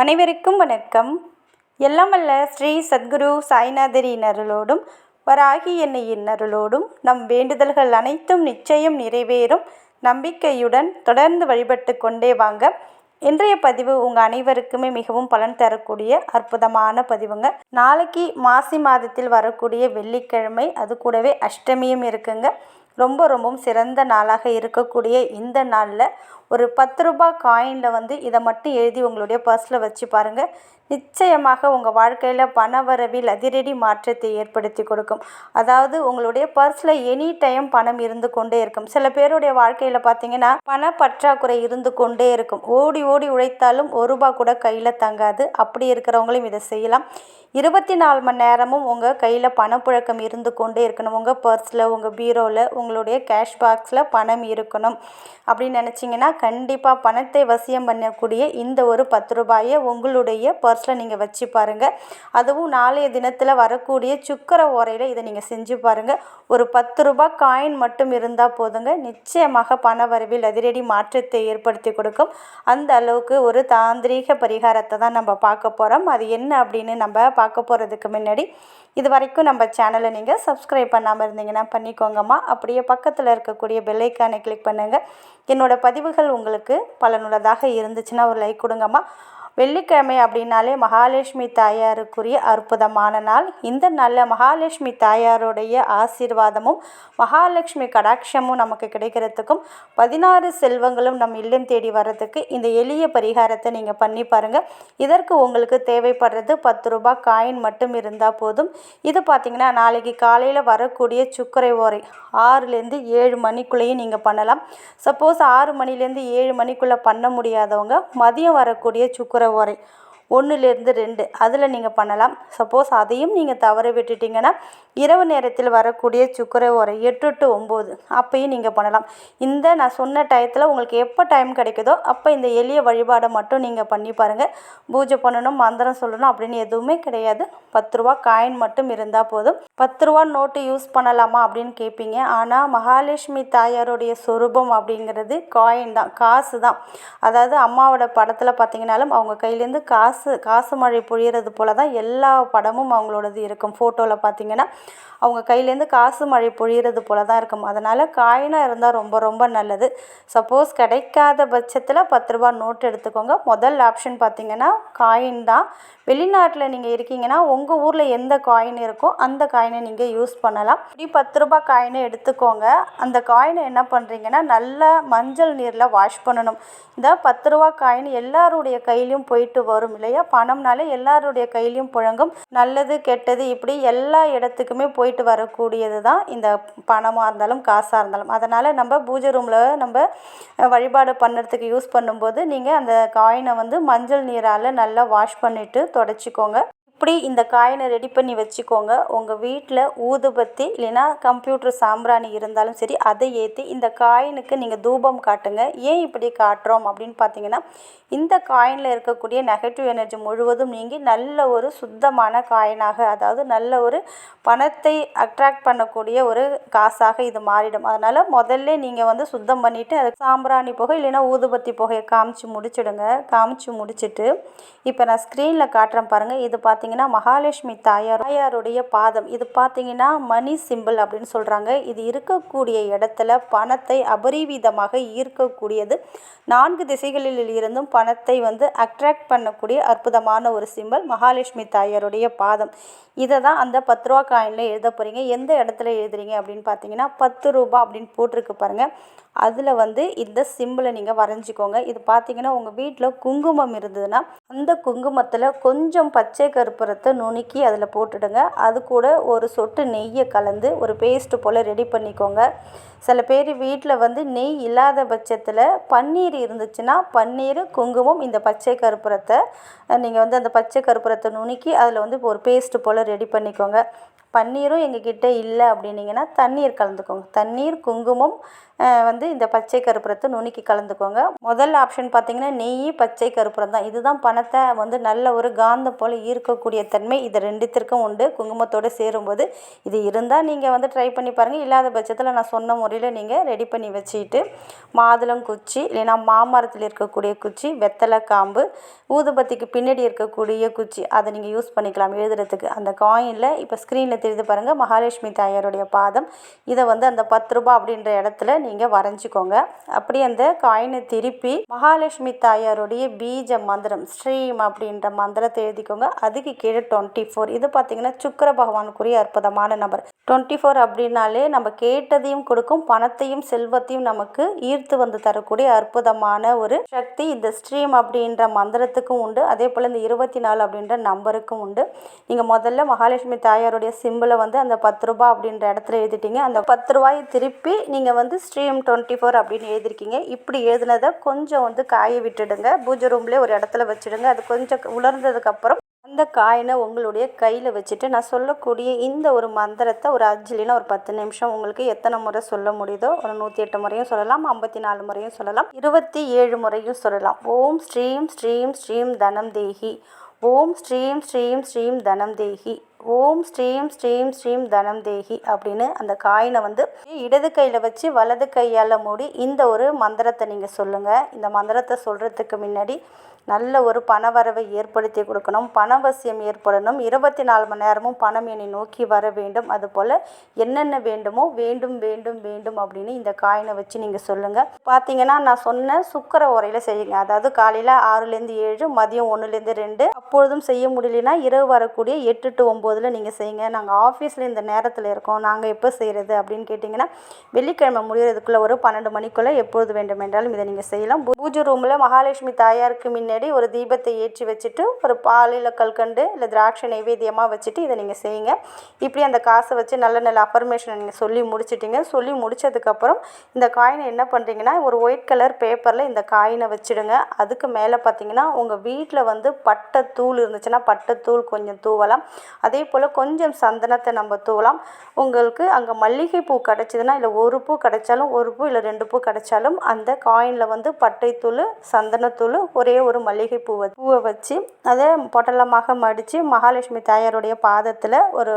அனைவருக்கும் வணக்கம். எல்லாம் வல்ல ஸ்ரீ சத்குரு சாய்நாதரின் அருளோடும் வராகி என்னையின் அருளோடும் நம் வேண்டுதல்கள் அனைத்தும் நிச்சயம் நிறைவேறும். நம்பிக்கையுடன் தொடர்ந்து வழிபட்டு கொண்டே வாங்க. இன்றைய பதிவு உங்கள் அனைவருக்குமே மிகவும் பலன் தரக்கூடிய அற்புதமான பதிவுங்க. நாளைக்கு மாசி மாதத்தில் வரக்கூடிய வெள்ளிக்கிழமை அது கூடவே அஷ்டமியும் இருக்குங்க. ரொம்ப ரொம்பவும் சிறந்த நாளாக இருக்கக்கூடிய இந்த நாளில் ஒரு பத்து ரூபாய் காயினில் வந்து இதை மட்டும் எழுதி உங்களுடைய பர்ஸில் வச்சு பாருங்கள் நிச்சயமாக உங்கள் வாழ்க்கையில் பண வரவில் அதிரடி மாற்றத்தை ஏற்படுத்தி கொடுக்கும். அதாவது உங்களுடைய பர்ஸில் எனி டைம் பணம் இருந்து கொண்டே இருக்கும். சில பேருடைய வாழ்க்கையில் பார்த்தீங்கன்னா பண பற்றாக்குறை இருந்து கொண்டே இருக்கும். ஓடி ஓடி உழைத்தாலும் ஒரு ரூபா கூட கையில் தங்காது. அப்படி இருக்கிறவங்களும் இதை செய்யலாம். இருபத்தி நாலு மணி நேரமும் உங்கள் கையில் பணப்புழக்கம் இருந்து கொண்டே இருக்கணும். உங்கள் பர்ஸில் உங்கள் பீரோவில் உங்களுடைய கேஷ் பாக்ஸில் பணம் இருக்கணும். அப்படின்னு நினச்சிங்கன்னா கண்டிப்பாக பணத்தை வசியம் பண்ணக்கூடிய இந்த ஒரு பத்து ரூபாயை உங்களுடைய பர்ஸில் நீங்கள் வச்சு பாருங்கள் அதுவும் நாளைய தினத்தில் வரக்கூடிய சுக்கர ஓரையில் இதை நீங்கள் செஞ்சு பாருங்கள் ஒரு பத்து ரூபாய் காயின் மட்டும் இருந்தால் போதுங்க. நிச்சயமாக பண வரவில் அதிரடி மாற்றத்தை ஏற்படுத்தி கொடுக்கும். அந்த அளவுக்கு ஒரு தாந்திரீக பரிகாரத்தை தான் நம்ம பார்க்க போகிறோம் அது என்ன அப்படின்னு நம்ம பார்க்க போகிறதுக்கு முன்னாடி இது வரைக்கும் நம்ம சேனலை நீங்கள் சப்ஸ்கிரைப் பண்ணாமல் இருந்தீங்கன்னா பண்ணிக்கோங்கம்மா. அப்படியே பக்கத்தில் இருக்கக்கூடிய பெல்லைக்கானை கிளிக் பண்ணுங்கள் என்னோடய பதிவுகள் உங்களுக்கு பலனுள்ளதாக இருந்துச்சுன்னா ஒரு லைக் கொடுங்கம்மா. வெள்ளிக்கிழமை அப்படின்னாலே மகாலட்சுமி தாயாருக்குரிய அற்புதமான நாள். இந்த நாளில் மகாலட்சுமி தாயாருடைய ஆசீர்வாதமும் மகாலட்சுமி கடாட்சமும் நமக்கு கிடைக்கிறதுக்கும் பதினாறு செல்வங்களும் நம் இல்லம் தேடி வர்றதுக்கு இந்த எளிய பரிகாரத்தை நீங்கள் பண்ணி பாருங்கள் இதற்கு உங்களுக்கு தேவைப்படுறது பத்து ரூபாய் காயின் மட்டும் இருந்தால் போதும். இது பார்த்திங்கன்னா நாளைக்கு காலையில் வரக்கூடிய சுக்கரை ஓரை ஆறுலேருந்து ஏழு மணிக்குள்ளேயும் நீங்கள் பண்ணலாம். சப்போஸ் ஆறு மணிலேருந்து ஏழு மணிக்குள்ளே பண்ண முடியாதவங்க மதியம் வரக்கூடிய சுக்கரை போகிற வரை ஒன்றுலேருந்து ரெண்டு. அதில் நீங்கள் பண்ணலாம். சப்போஸ் அதையும் நீங்கள் தவற விட்டுட்டிங்கன்னா இரவு நேரத்தில் வரக்கூடிய சுக்கரை உரை எட்டு டு ஒம்பது. அப்பையும் நீங்கள் பண்ணலாம். இந்த நான் சொன்ன டயத்தில் உங்களுக்கு எப்போ டைம் கிடைக்குதோ அப்போ இந்த எளிய வழிபாடை மட்டும் நீங்கள் பண்ணி பாருங்கள் பூஜை பண்ணணும் மந்திரம் சொல்லணும் அப்படின்னு எதுவுமே கிடையாது. பத்து ரூபா காயின் மட்டும் இருந்தால் போதும். பத்து ரூபா நோட்டு யூஸ் பண்ணலாமா அப்படின்னு கேட்பீங்க ஆனால் மகாலட்சுமி தாயாருடைய சொரூபம் அப்படிங்கிறது காயின் தான் காசு தான். அதாவது அம்மாவோட படத்தில் பார்த்தீங்கன்னாலும் அவங்க கையிலேருந்து காசு காசு காசு மழை பொழியறது போல தான் எல்லா படமும் அவங்களோடது இருக்கும். ஃபோட்டோவில் பார்த்தீங்கன்னா அவங்க கையிலேருந்து காசு மழை பொழியிறது போல தான் இருக்கும். அதனால் காயினாக இருந்தால் ரொம்ப ரொம்ப நல்லது. சப்போஸ் கிடைக்காத பட்சத்தில் பத்து ரூபா நோட் எடுத்துக்கோங்க. முதல் ஆப்ஷன் பார்த்தீங்கன்னா காயின் தான். வெளிநாட்டில் நீங்கள் இருக்கீங்கன்னா உங்கள் ஊரில் எந்த காயின் இருக்கோ அந்த காயினை நீங்கள் யூஸ் பண்ணலாம். இப்படி பத்து ரூபாய் காயினை எடுத்துக்கோங்க. அந்த காயினை என்ன பண்ணுறீங்கன்னா நல்லா மஞ்சள் நீரில் வாஷ் பண்ணணும். இந்த பத்து ரூபா காயின் எல்லாருடைய கையிலையும் போயிட்டு வரும். இல்லையா? பணம்னாலே எல்லாருடைய கையிலையும் புழங்கும். நல்லது கெட்டது இப்படி எல்லா இடத்துக்குமே போயிட்டு வரக்கூடியது தான் இந்த பணமாக இருந்தாலும் காசாக இருந்தாலும். அதனால் நம்ம பூஜை ரூமில் நம்ம வழிபாடு பண்ணுறதுக்கு யூஸ் பண்ணும்போது நீங்கள் அந்த காயினை வந்து மஞ்சள் நீரால் நல்லா வாஷ் பண்ணிவிட்டு தொடச்சிக்கோங்க. இப்படி இந்த காயினை ரெடி பண்ணி வச்சுக்கோங்க. உங்கள் வீட்டில் ஊதுபத்தி இல்லைன்னா கம்ப்யூட்டர் சாம்பிராணி இருந்தாலும் சரி அதை ஏற்றி இந்த காயினுக்கு நீங்கள் தூபம் காட்டுங்க. ஏன் இப்படி காட்டுறோம் அப்படின்னு பார்த்தீங்கன்னா இந்த காயினில் இருக்கக்கூடிய நெகட்டிவ் எனர்ஜி முழுவதும் நீங்கி நல்ல ஒரு சுத்தமான காயினாக அதாவது நல்ல ஒரு பணத்தை அட்ராக்ட் பண்ணக்கூடிய ஒரு காசாக இது மாறிடும். அதனால் முதல்ல நீங்கள் வந்து சுத்தம் பண்ணிவிட்டு அதுக்கு சாம்பிராணி புகை இல்லைன்னா ஊதுபத்தி புகையை காமிச்சு முடிச்சிடுங்க. காமிச்சு முடிச்சுட்டு இப்போ நான் ஸ்க்ரீனில் காட்டுறேன் பாருங்கள் இது பார்த்தீங்கன்னா பார்த்தீங்கன்னா மகாலட்சுமி தாயார் தாயாருடைய பாதம். இது பார்த்தீங்கன்னா மணி சிம்பிள் அப்படின்னு சொல்கிறாங்க இது இருக்கக்கூடிய இடத்துல பணத்தை அபரிவிதமாக ஈர்க்கக்கூடியது. நான்கு திசைகளில் இருந்தும் பணத்தை வந்து அட்ராக்ட் பண்ணக்கூடிய அற்புதமான ஒரு சிம்பிள் மகாலட்சுமி தாயாருடைய பாதம். இதை தான் அந்த பத்து ரூபா காயினில் எழுத போகிறீங்க எந்த இடத்துல எழுதுறீங்க அப்படின்னு பார்த்தீங்கன்னா பத்து ரூபா அப்படின்னு போட்டிருக்கு பாருங்கள் அதில் வந்து இந்த சிம்பிளை நீங்கள் வரைஞ்சிக்கோங்க. இது பார்த்தீங்கன்னா உங்கள் வீட்டில் குங்குமம் இருந்ததுன்னா அந்த குங்குமத்தில் கொஞ்சம் பச்சை கருப்புரத்தை நுணுக்கி அதில் போட்டுடுங்க. அது கூட ஒரு சொட்டு நெய்யை கலந்து ஒரு பேஸ்ட்டு போல் ரெடி பண்ணிக்கோங்க. சில பேர் வீட்டில் வந்து நெய் இல்லாத பட்சத்தில் பன்னீர் இருந்துச்சுன்னா பன்னீர் குங்குமம் இந்த பச்சை கருப்புரத்தை நீங்கள் வந்து அந்த பச்சை கருப்புரத்தை நுணுக்கி அதில் வந்து ஒரு பேஸ்ட்டு போல் ரெடி பண்ணிக்கோங்க. பன்னீரும் எங்ககிட்ட இல்லை அப்படின்னீங்கன்னா தண்ணீர் கலந்துக்கோங்க. தண்ணீர் குங்குமம் வந்து இந்த பச்சை கற்பூரத்தை நுணுக்கி கலந்துக்கோங்க. முதல் ஆப்ஷன் பார்த்தீங்கன்னா நெய் பச்சை கற்பூரம் தான். இதுதான் பணத்தை வந்து நல்ல ஒரு காந்தம் போல் ஈர்க்கக்கூடிய தன்மை. இது ரெண்டுத்திற்கும் உண்டு. குங்குமத்தோடு சேரும்போது இது இருந்தால் நீங்கள் வந்து ட்ரை பண்ணி பாருங்கள் இல்லாத பட்சத்தில் நான் சொன்ன முறையில் நீங்கள் ரெடி பண்ணி வச்சுக்கிட்டு மாதுளம் குச்சி இல்லைன்னா மாமரத்தில் இருக்கக்கூடிய குச்சி வெத்தலை காம்பு ஊதுபத்திக்கு பின்னாடி இருக்கக்கூடிய குச்சி அதை நீங்கள் யூஸ் பண்ணிக்கலாம். எழுதுறதுக்கு அந்த காயினில் இப்போ ஸ்க்ரீனில் தெரியுது பாருங்கள் மகாலட்சுமி தாயாருடைய பாதம். இதை வந்து அந்த பத்து ரூபா அப்படின்ற இடத்துல நீங்கள் வரைஞ்சிக்கோங்க. அப்படி அந்த காயினை திருப்பி மகாலட்சுமி தாயாருடைய பீஜ மந்திரம் ஸ்ரீம் அப்படின்ற மந்திரத்தை எழுதிக்கோங்க. அதுக்கு கீழே டுவெண்ட்டி ஃபோர் இது பார்த்தீங்கன்னா சுக்கர பகவானுக்குரிய அற்புதமான நம்பர் டுவெண்ட்டி ஃபோர் அப்படின்னாலே நம்ம கேட்டதையும் கொடுக்கும் பணத்தையும் செல்வத்தையும் நமக்கு ஈர்த்து வந்து தரக்கூடிய அற்புதமான ஒரு சக்தி. இந்த ஸ்ட்ரீம் அப்படின்ற மந்திரத்துக்கும் உண்டு. அதே போல் இந்த இருபத்தி நாலு அப்படின்ற நம்பருக்கும் உண்டு. நீங்கள் முதல்ல மகாலட்சுமி தாயாருடைய சிம்பிளை வந்து அந்த பத்து ரூபா அப்படின்ற இடத்துல எழுதிட்டீங்க. அந்த பத்து ரூபாயை திருப்பி நீங்கள் வந்து ஸ்ட்ரீம் டுவெண்ட்டி ஃபோர் அப்படின்னு எழுதிருக்கீங்க. இப்படி எழுதினதை கொஞ்சம் வந்து காய விட்டுடுங்க. பூஜை ரூம்லேயே ஒரு இடத்துல வச்சுடுங்க. அது கொஞ்சம் உலர்ந்ததுக்கப்புறம் அந்த காயினை உங்களுடைய கையில் வச்சுட்டு நான் சொல்லக்கூடிய இந்த ஒரு மந்திரத்தை ஒரு அஞ்சு ஒரு பத்து நிமிஷம் உங்களுக்கு எத்தனை முறை சொல்ல முடியுதோ ஒரு நூற்றி எட்டு முறையும் சொல்லலாம் ஐம்பத்தி நாலு முறையும் சொல்லலாம் இருபத்தி ஏழு முறையும் சொல்லலாம். ஓம் ஸ்ரீம் ஸ்ரீம் ஸ்ரீம் தனம் தேகி. ஓம் ஸ்ரீம் ஸ்ரீம் ஸ்ரீம் தனம் தேகி. ஓம் ஸ்ரீம் ஸ்ரீம் ஸ்ரீம் தனம் தேகி அப்படின்னு அந்த காயினை வந்து இடது கையில் வச்சு வலது கையால் மூடி இந்த ஒரு மந்திரத்தை நீங்கள் சொல்லுங்கள் இந்த மந்திரத்தை சொல்கிறதுக்கு முன்னாடி நல்ல ஒரு பணவரவை ஏற்படுத்தி கொடுக்கணும். பணவசியம் ஏற்படணும். இருபத்தி நாலு மணி நேரமும் பணம் என்னை நோக்கி வர வேண்டும். அதுபோல் என்னென்ன வேண்டுமோ வேண்டும் வேண்டும் வேண்டும் அப்படின்னு இந்த காயினை வச்சு நீங்கள் சொல்லுங்கள் பார்த்தீங்கன்னா நான் சொன்ன சுக்கர உரையில் செய்யுங்க. அதாவது காலையில் ஆறுலேருந்து ஏழு மதியம் ஒன்றுலேருந்து ரெண்டு. அப்பொழுதும் செய்ய முடியலனா இரவு வரக்கூடிய எட்டு டு ஒம்போதில் நீங்கள் செய்யுங்க. நாங்கள் ஆஃபீஸில் இந்த நேரத்தில் இருக்கோம். நாங்கள் எப்போ செய்கிறது அப்படின்னு கேட்டிங்கன்னா வெள்ளிக்கிழமை முடிகிறதுக்குள்ளே ஒரு பன்னெண்டு மணிக்குள்ளே எப்பொழுது வேண்டும் என்றாலும் இதை நீங்கள் செய்யலாம். பூஜை ரூமில் மகாலட்சுமி தாயாருக்கு முன்னே முன்னாடி ஒரு தீபத்தை ஏற்றி வச்சுட்டு ஒரு பாலில் கல்கண்டு இல்லை திராட்சை நைவேத்தியமாக வச்சுட்டு இதை நீங்கள் செய்யுங்க. இப்படி அந்த காசை வச்சு நல்ல நல்ல அஃபர்மேஷனை நீங்கள் சொல்லி முடிச்சிட்டிங்க. சொல்லி முடித்ததுக்கப்புறம் இந்த காயினை என்ன பண்ணுறீங்கன்னா ஒரு ஒயிட் கலர் பேப்பரில் இந்த காயினை வச்சுடுங்க. அதுக்கு மேலே பார்த்தீங்கன்னா உங்கள் வீட்டில் வந்து பட்டைத்தூள் இருந்துச்சுன்னா பட்டைத்தூள் கொஞ்சம் தூவலாம். அதே போல் கொஞ்சம் சந்தனத்தை நம்ம தூவலாம். உங்களுக்கு அங்கே மல்லிகை பூ கிடச்சிதுன்னா இல்லை ஒரு பூ கிடைச்சாலும் ஒரு பூ இல்லை ரெண்டு பூ கிடைச்சாலும் அந்த காயினில் வந்து பட்டைத்தூள் சந்தனத்தூள் ஒரே ஒரு மல்லிகை பூவை பூவை வச்சு அதை பொட்டலமாக மடித்து மகாலட்சுமி தாயாருடைய பாதத்தில் ஒரு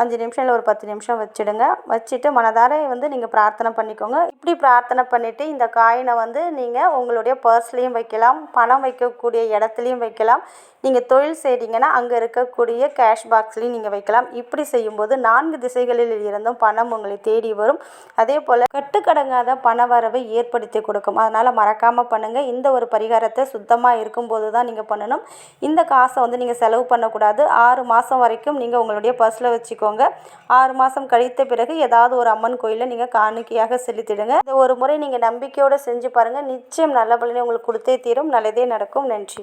அஞ்சு நிமிஷம் இல்லை ஒரு பத்து நிமிஷம் வச்சுடுங்க. வச்சுட்டு மனதார வந்து நீங்கள் பிரார்த்தனை பண்ணிக்கோங்க. இப்படி பிரார்த்தனை பண்ணிவிட்டு இந்த காயினை வந்து நீங்கள் உங்களுடைய பர்ஸ்லேயும் வைக்கலாம் பணம் வைக்கக்கூடிய இடத்துலையும் வைக்கலாம். நீங்கள் தொழில் செய்கிறீங்கன்னா அங்கே இருக்கக்கூடிய கேஷ் பாக்ஸ்லேயும் நீங்கள் வைக்கலாம். இப்படி செய்யும்போது நான்கு திசைகளில் இருந்தும் பணம் உங்களை தேடி வரும். அதே போல் கட்டுக்கடங்காத பண வரவை ஏற்படுத்தி கொடுக்கும். அதனால் மறக்காமல் பண்ணுங்கள் இந்த ஒரு பரிகாரத்தை சுத்தமாக இருக்கும்போது தான் நீங்கள் பண்ணணும். இந்த காசை வந்து நீங்கள் செலவு பண்ணக்கூடாது. ஆறு மாதம் வரைக்கும் நீங்கள் உங்களுடைய பர்ஸில் வச்சுக்கோங்க வச்சுக்கோங்க. ஆறு மாதம் கழித்த பிறகு ஏதாவது ஒரு அம்மன் கோயிலில் நீங்கள் காணிக்கையாக செலுத்திடுங்க. இதை ஒரு முறை நீங்கள் நம்பிக்கையோடு செஞ்சு பாருங்கள் நிச்சயம் நல்ல பலனை உங்களுக்கு கொடுத்தே தீரும். நல்லதே நடக்கும். நன்றி.